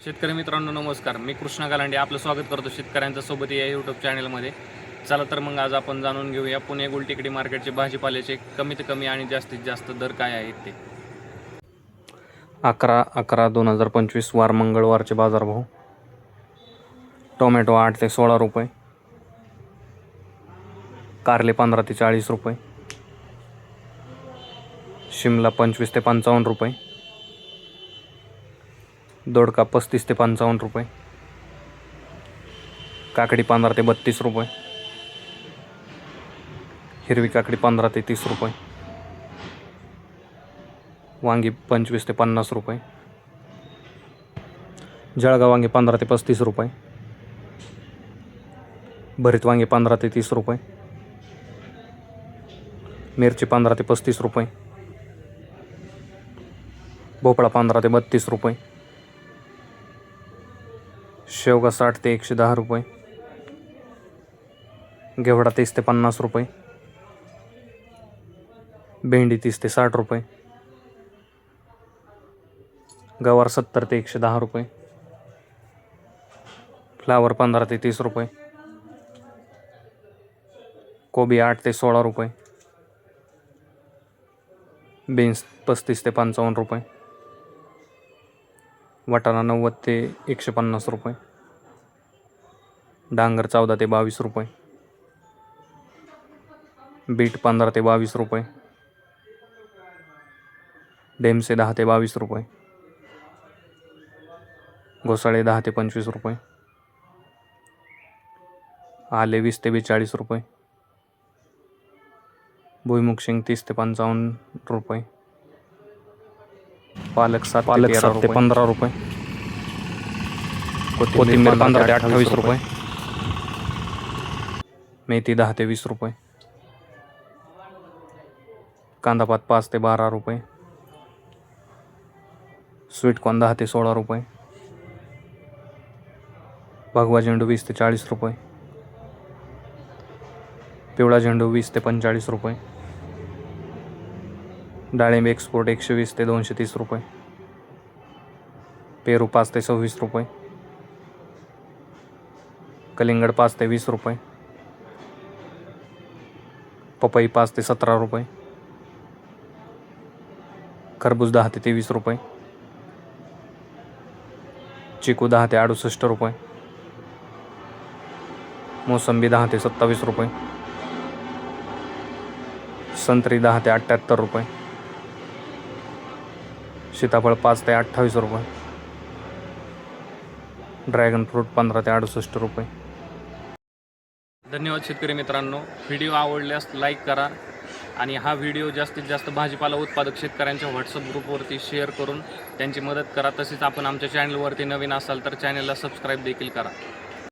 शेतकरी मित्रांनो नमस्कार. मी कृष्णा गालांडे आपलं स्वागत करतो शेतकऱ्यांच्या सोबत या यूट्यूब चॅनलमध्ये चला तर मग आज आपण जाणून घेऊया पुणे गुलटेकडी मार्केटचे भाजीपाल्याचे कमीत कमी आणि जास्तीत जास्त दर काय आहेत ते. अकरा अकरा दोन हजार पंचवीस वार मंगळवारचे बाजारभाव. टोमॅटो आठ ते सोळा रुपये. कारले पंधरा ते चाळीस रुपये. शिमला पंचवीस ते पंचावन्न रुपये. दोडका पस्तीस ते पंचावन्न रुपये. काकडी पंधरा ते बत्तीस रुपये. हिरवी काकडी पंधरा ते तीस रुपये. वांगी पंचवीस ते पन्नास रुपये. जळगाव वांगी पंधरा ते पस्तीस रुपये. भरीत वांगे पंधरा ते तीस रुपये. मिरची पंधरा ते पस्तीस रुपये. भोपळा पंधरा ते बत्तीस रुपये. शेवगा साठ ते एकशे दहा रुपये. घेवडा तीस ते पन्नास रुपये. भेंडी तीस ते साठ रुपये. गवार सत्तर ते एकशे दहा रुपये. फ्लावर पंधरा ते तीस रुपये. कोबी आठ ते सोळा रुपये. बीन्स पस्तीस ते पंचावन्न रुपये. वाटाणा नव्वद ते एकशे पन्नास रुपये. डांगर चौदा ते बावीस रुपये. बीट पंधरा ते बावीस रुपये. डेमसे दहा ते बावीस रुपये. घोसाळे दहा ते पंचवीस रुपये. आले वीस ते बेचाळीस रुपये. भुईमुग शेंग तीस ते पंचावन्न रुपये. पालक सात पालक सात ते पंधरा रुपये. कोथिंबीर पंधरा ते अठ्ठावीस रुपये. मेथी दहा ते वीस रुपये. कांदापात पाच ते बारा रुपये. स्वीटकॉर्न दहा ते सोळा रुपये. भगवा झेंडू वीस ते चाळीस रुपये. पिवळा झेंडू वीस ते पंचेचाळीस रुपये. डाळिंब एक्सपोर्ट एकशे वीस ते दोनशे तीस रुपये. पेरू पाच ते सव्वीस रुपये. कलिंगड पाच ते वीस रुपये. पपई पाच ते सतरा रुपये. खरबूज दहा ते तेवीस रुपये. चिकू दहा ते अडुसष्ट रुपये. मोसंबी दहा ते सत्तावीस रुपये. संत्री दहा ते अठ्ठ्याहत्तर रुपये. सीताफळ पाच ते अठ्ठावीस रुपये. ड्रॅगन फ्रूट पंधरा ते अडुसष्ट रुपये. धन्यवाद शेतकरी मित्रांनो. व्हिडिओ आवडल्यास लाईक करा आणि हा व्हिडिओ जास्तीत जास्त भाजीपाला उत्पादक शेतकऱ्यांच्या व्हॉट्सअप ग्रुपवरती शेअर करून त्यांची मदत करा. तसेच आपण आमच्या चॅनलवरती नवीन असाल तर चॅनलला सबस्क्राईब देखील करा.